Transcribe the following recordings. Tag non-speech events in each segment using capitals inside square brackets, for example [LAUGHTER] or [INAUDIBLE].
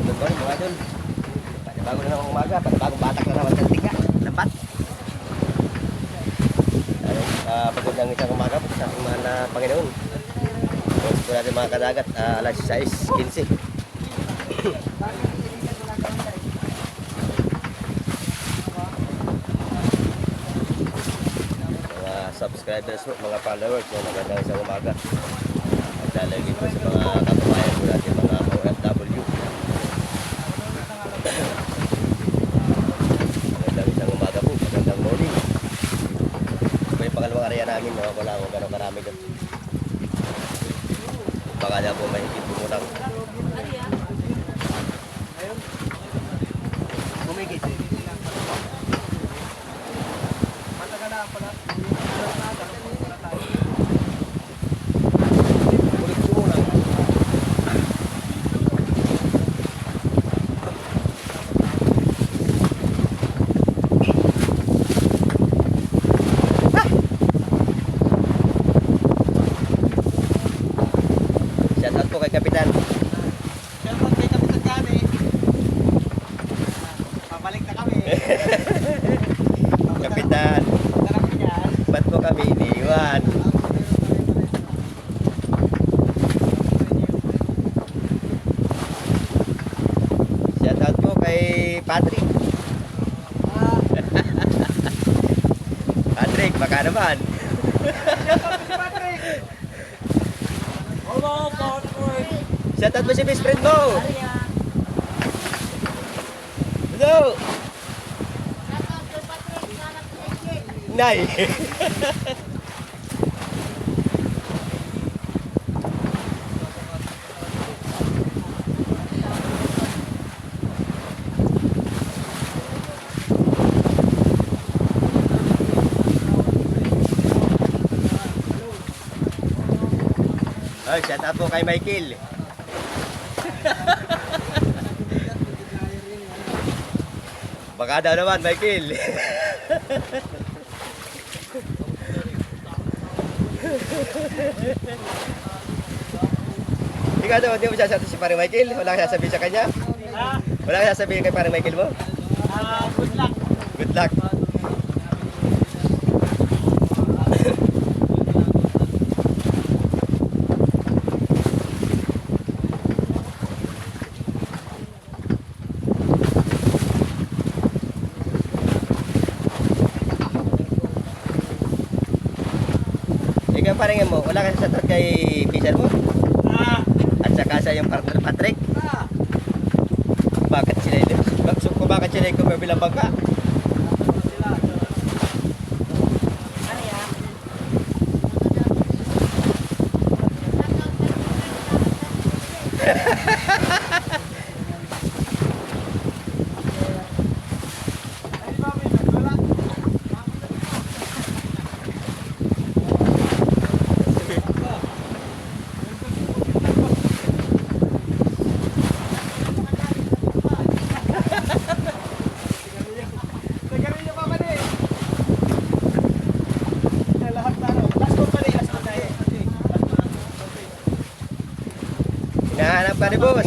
Yan, good morning mga idol. Panibago na ng umaga, panibagong batak na naman sa tiga. Dapat. Ano, uh, pagandang isang umaga po sa ating mga na Panginoon. Tapos po natin mga kadagat, uh, alas 6.15. [COUGHS] mga subscribers po, mga followers, mga magandang isang umaga. At lalagay po sa mga kababayan po natin, mga OFW. Magandang isang umaga po, magandang morning. Ito yung pangalawang area namin, no? wala akong gano'ng karami doon. Baka na po may higit kumulang. Kumigit. Shout out po kay Kapitan. Shoutout kay Kapitan Kami. Pabalik na kami. Kapitan, Tarap niya. ba't mo kami iniwan? Shout out po kay Patrick. Patrick, baka naman. Hello, Patrick! Shout out mo si best friend mo. Hello. Nay. [LAUGHS] Ay, shout out po kay Michael. [LAUGHS] Baka daw naman, Michael. [LAUGHS] Ikaw daw, hindi mo sasabi si Pare Michael? Wala kang sasabihin sa kanya? Ah, Wala kang sasabihin kay Pare Michael mo? ah, good luck. Good luck. Parang mo, wala kang sasabihin kay Pisan mo? Ah, At saka sa yung partner Patrick? ah. Bakit sila ito? Bakit, kung bakit sila ikaw bilang bangka? Nagaling pa man eh. Lahat na ano. Last one pa rin. Last one tayo. Ni boss.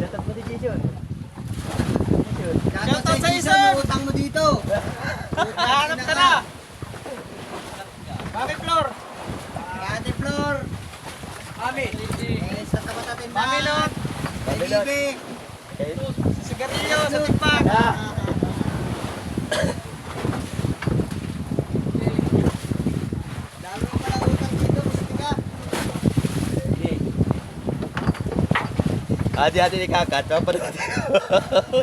Dapat mo di Jason. Jason. Shoutout sa Jason! Utang mo dito. Nahanap ka na! Mami Flor! Ate Flor. Mami! Eh, sa tapat natin? Mami Lot! Mami Lot. Okay. Sigarilyo sa tikpak! Ah. Dami ko pala utang dito. Gusto ka? Hati-hati ni kakak. Apa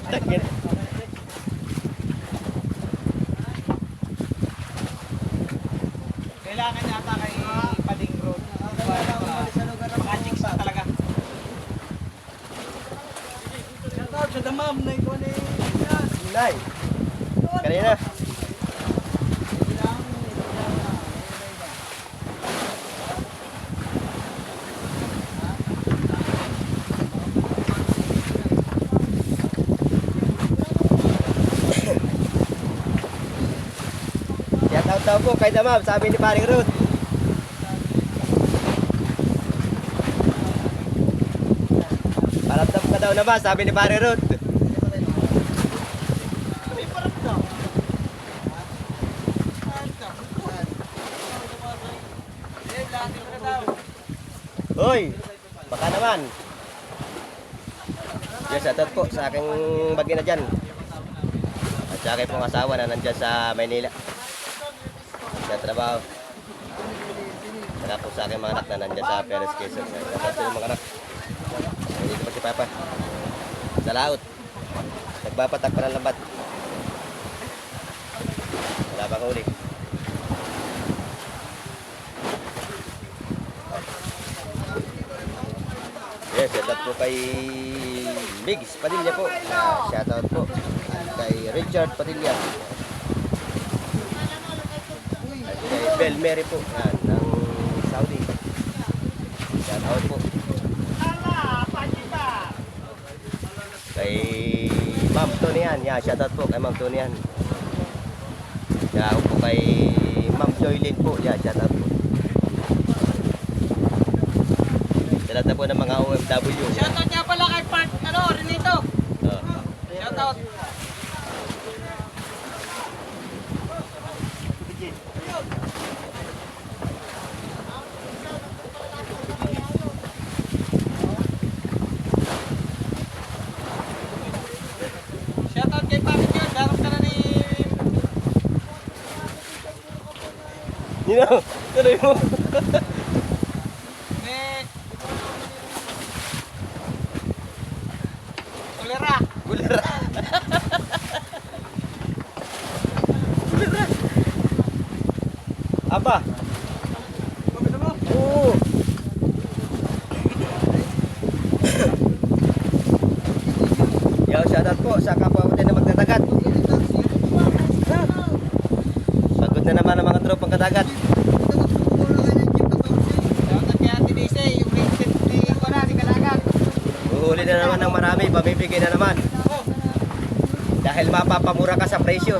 Tangin. Kailangan yata kay Paling Road. Ako umalis sa lugar ng Mga chicks na talaga. Shout out sa damam na ikaw ni. Nay. Kanina. Shout out po kay Damam, sabi ni Paring Ruth. Paramdam ka daw naman, sabi ni Paring Ruth. Hoy, baka naman. Yes, atot po sa aking bagina dyan. At sa aking pong asawa na nandyan sa Maynila. Sa trabaho. Saka po sa aking mga anak na nandyan sa Perez Quezon. Dapat sila mga anak. Dito pa si Papa. Sa laot. Nagbapatak pa ng lambat. Wala bang huli. Yes, shout out po kay Migs Padilla po. Ah, shout out po kay Richard Padilla. At Bel Mary po yan, ng Saudi. Shout out po. Kay Ma'am Tony yan. Yeah, shout out po kay Ma'am Tony yan. Shout out po kay Ma'am Joylyn po. Yeah, shout out po. Lahat na po ng mga OFW. Shoutout niya pala kay Park, ano, Renito. Oh. Shoutout. Shoutout kay Papi John, darong ka na ni... Nino, tuloy mo. ni... Kulera. Bulera. Bulera. Aba. Oo. Yo, shoutout po sa kapwa ko din na magdadagat. Pagod na naman ang mga tropang kadagat. Shoutout kay Ate Daisy, yung rated ni Wala, si Kalagat. Uhuli na pamibigay na naman. Dahil mapapamura ka sa presyo.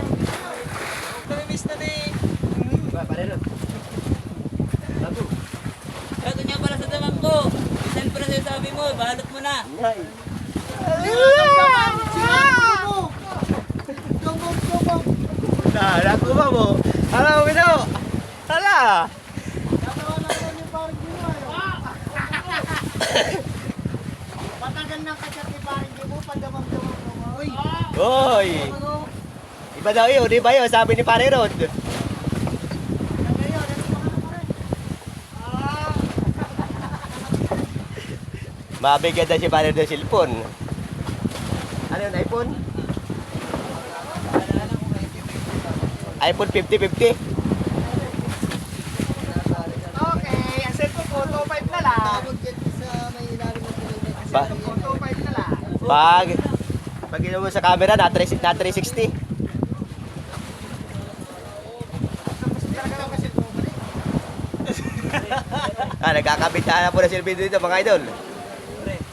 namimiss na ni... Ba, pare nun. Bago. Sabi niya para sa damam ko. Isan para sa sabi mo, balot mo na. Nay. Hala, kuha mo. Hala, umino. Hala. Patagal ng kachat Hoy. Iba daw yun, di ba yun? Sabi ni Pare Rod. Mabigyan na si Pare ng cellphone. Ano yun, iPhone? iPhone 50-50? Okay, ang cellphone ko, 2.5 na lang. Tawag dyan sa may ilalim ng pinag Ba? Cellphone ko, 2.5 na lang. Pag, pag mo sa camera, na, 3, na 360. [LAUGHS] ah, nagkakabit na po na silbi dito mga idol.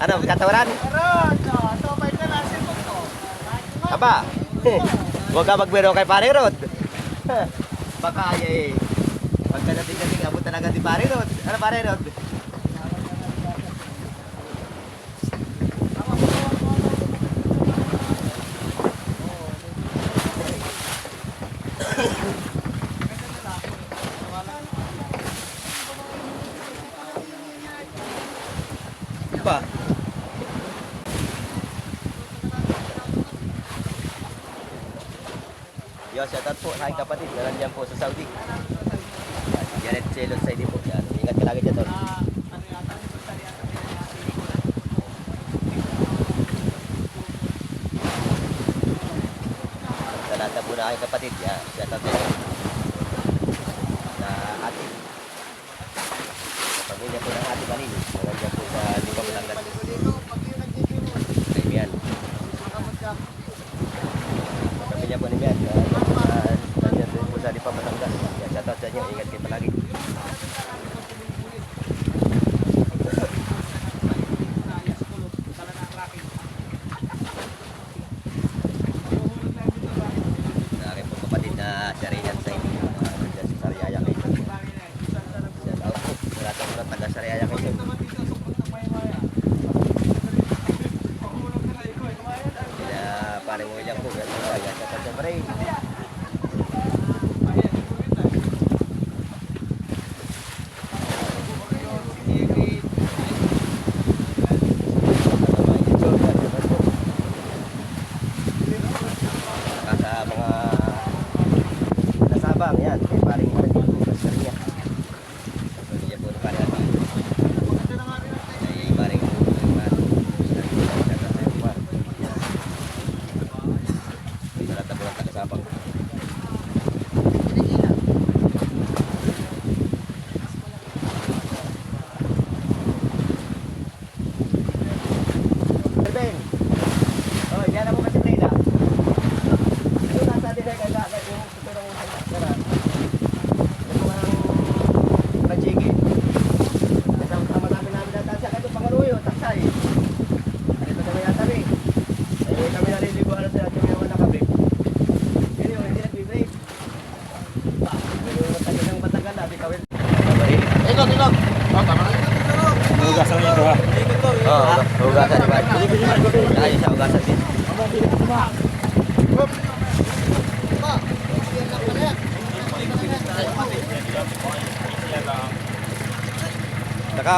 Ano, katawaran? Meron, 2.5 na lang ang cellphone ko. Aba, huwag ka magbiro kay Pare Rod. [LAUGHS] Baka eh, pagka nating-nating abot talaga ni Pare Rod. Ano Pare Rod? Yo, shout out po sa aking kapatid na nandiyan po sa Saudi. Janet Celon sa po. Yan, ingat ka lagi dyan, tol. Na po na aking kapatid, yan, shout out. Sa estaría ya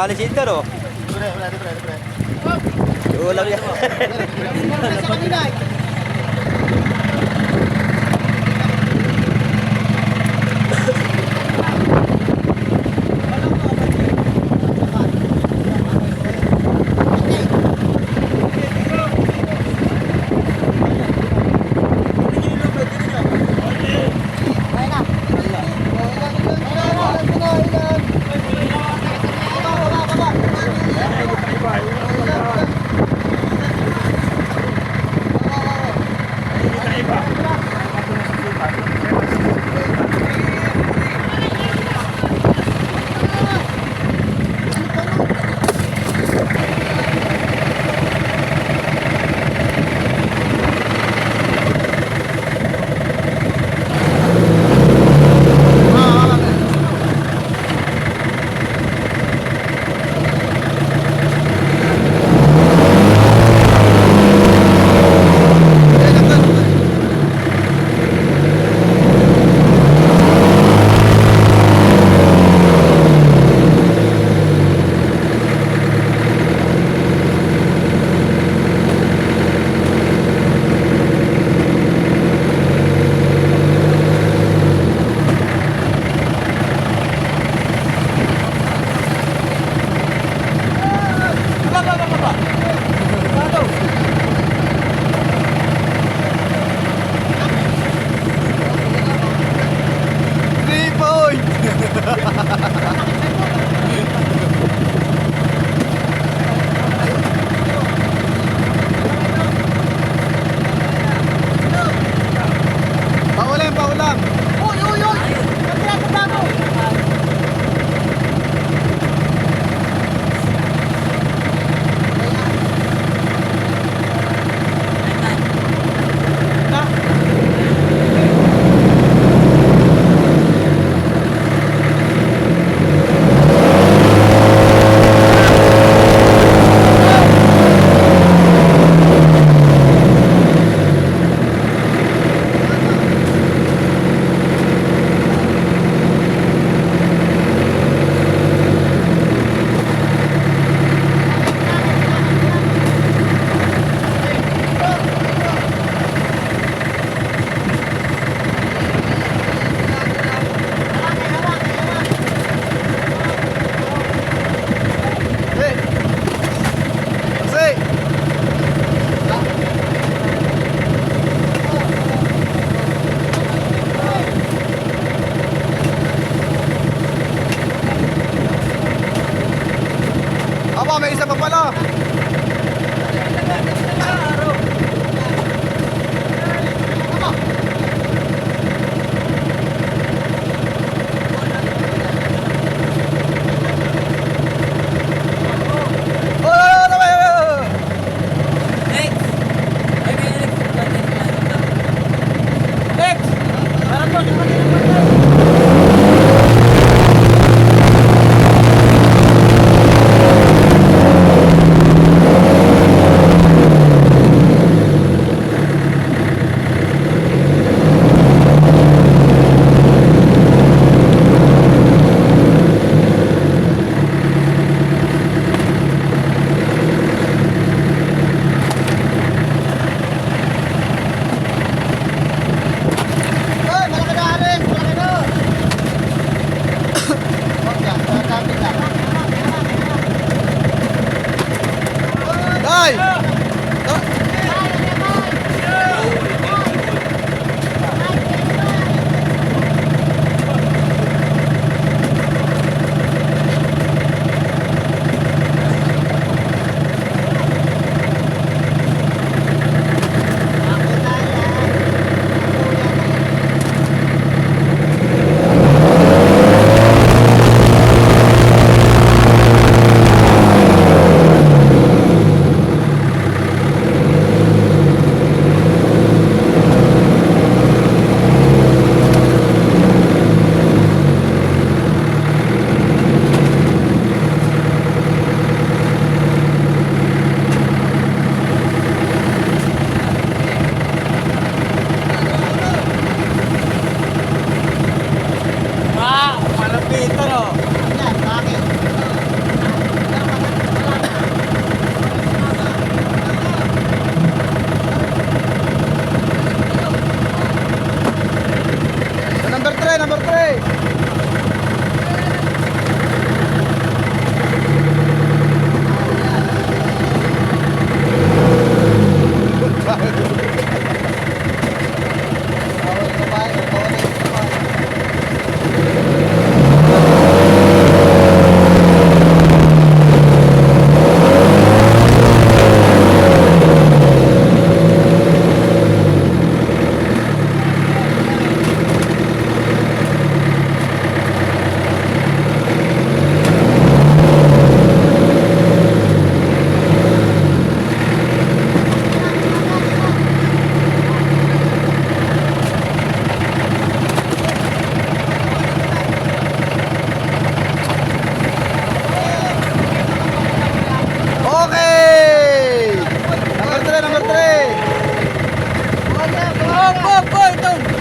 ada cerita tu. Boleh, boleh, boleh. Oh, lawa. Kita Oh, oh, oh, ito.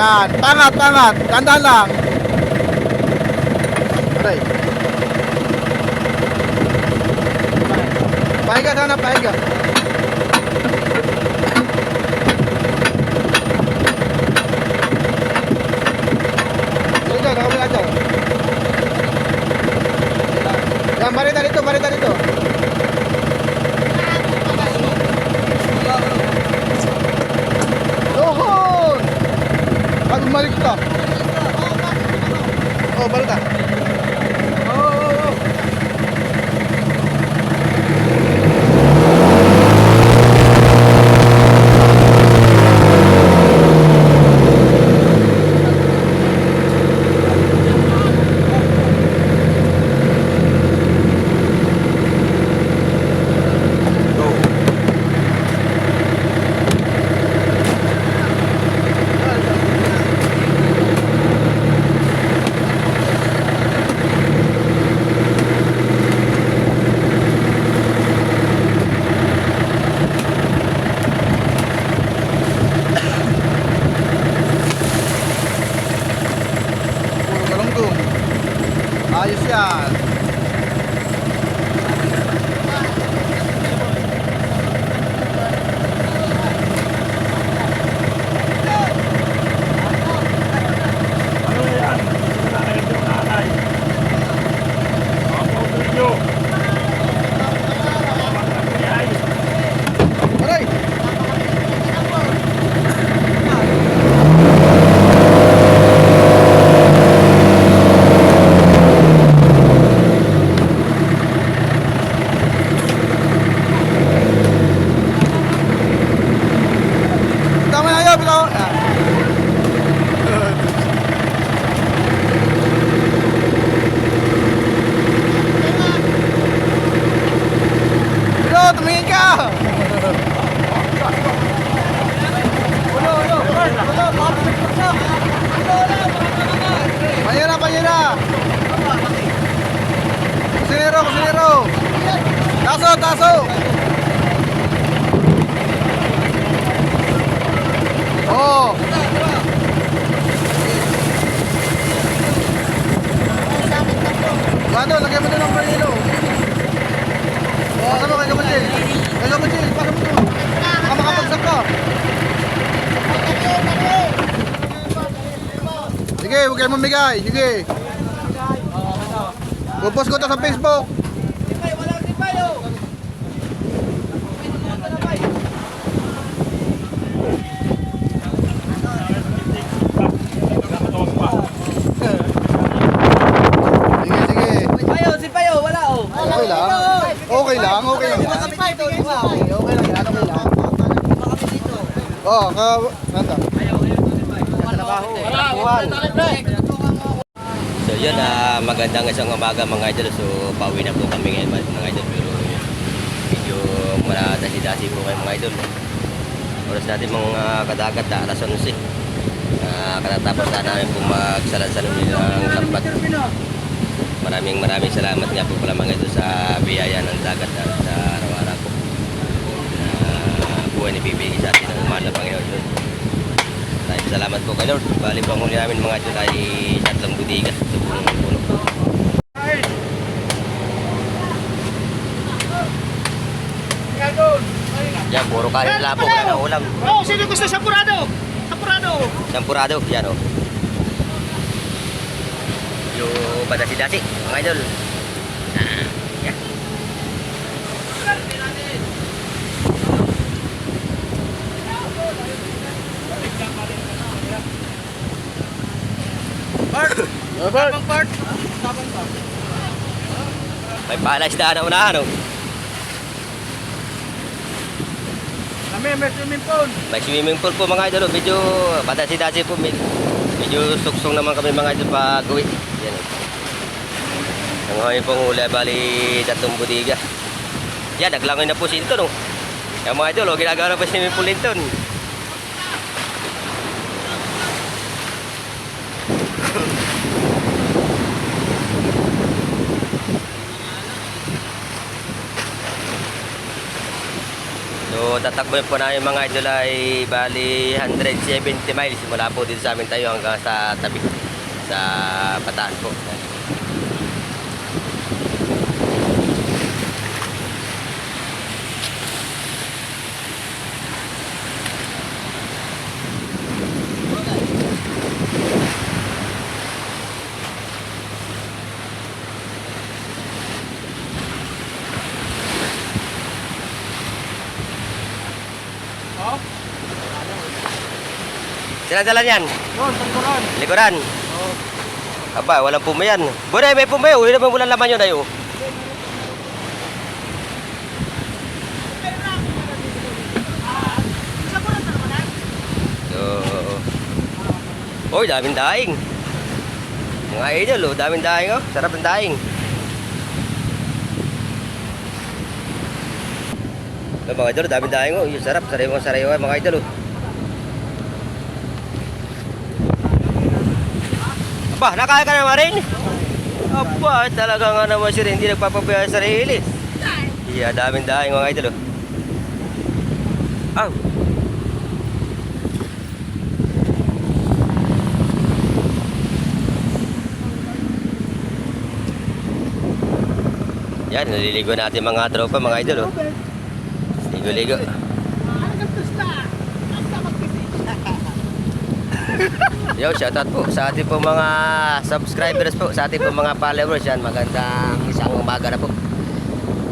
Yan, pangat, pangat. Tandaan lang. Aray. Pahiga sana, pahiga. Dito, nakabila dyan. Yan, barita dito, barita dito. Dohon! Pag bumalik ka. Oh, balita. Oh, oh, oh. Puro galunggong. Ayos yan. Aray! Tama na yun, bitaw. Ah. Bro, tumingin ka! Panyera, panyera! Kusinero, kusinero! Taso, taso! Oh! Ano, lagyan mo din ng panyero. Pasa mo kay Kamuchil. Kay Kamuchil, pasa mo. Baka makapagsak ka. Sige, huwag kayo mamigay. Sige. Pupos ko to sa Facebook. Sipay, walang sipay oh. Sige, sige. Sipay oh, sipay oh, wala oh. Okay lang. Okay lang, okay lang. Sipay, bigay sipay. Okay lang yan, okay lang. Oh, ka... Nanta. So yun, ah, magandang isang umaga mga idol. So pauwi na po kami ngayon mga idol. Pero medyo maladasi-dasi po kayo mga idol. Oras natin mga kadagat na alas 11. Uh, katatapos na namin po magsalansalan ng lambat. Maraming maraming salamat nga po pala mga idol sa biyaya ng dagat at sa buhay ni bibigay sa atin ng mahal na Panginoon. Maraming salamat po kay Lord. Bali po ang huli namin mga idol ay tatlong budigas. Ito po ng puno. Yan, puro kanin lang po. Wala na ulam. Oh, sino gusto sapurado? Sapurado. Sampurado. Yan o. Yung badasi-dasi, mga idol. Ah, yan. Robert. May palasdaan na unahan o. Kami, may swimming pool. May swimming pool po mga idol. oh. Medyo badasi-dasi po. Med- Medyo suksong naman kami mga idol pag uwi. Yan o. Ang ngayon pong huli, bali tatlong budiga. Yan, naglangoy na po si Inton o. Yung mga idol, o, ginagawa na po si swimming pool Inton. So tatakbo po namin mga idol ay bali 170 miles mula po dito sa amin tayo hanggang sa tabi sa Bataan po. Sila dala yan? Yun, tangkuran. Likuran. Aba, walang pumayan. Buray, may pumayo. Hindi naman walang laman yun ayo. Oy, daming daing. Mga idol, oh, daming daing oh. Sarap ng daing. Mga idol, daming daing oh. Yung sarap, sariwa sariwa mga idol oh. Aba, nakaya ka naman rin? Aba, talaga nga naman siya rin, hindi nagpapabaya sa sarili. Iya, daming daing mga idol. Oh. Aw. Yan, naliligo natin mga tropa, mga idol. Oh. Ligo-ligo. Yo, shoutout po sa ating po mga subscribers po, sa ating po mga followers yan. Magandang isang umaga na po.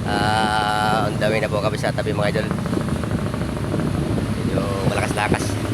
Ah, on the na po kami sa tabi mga idol. Medyo malakas-lakas.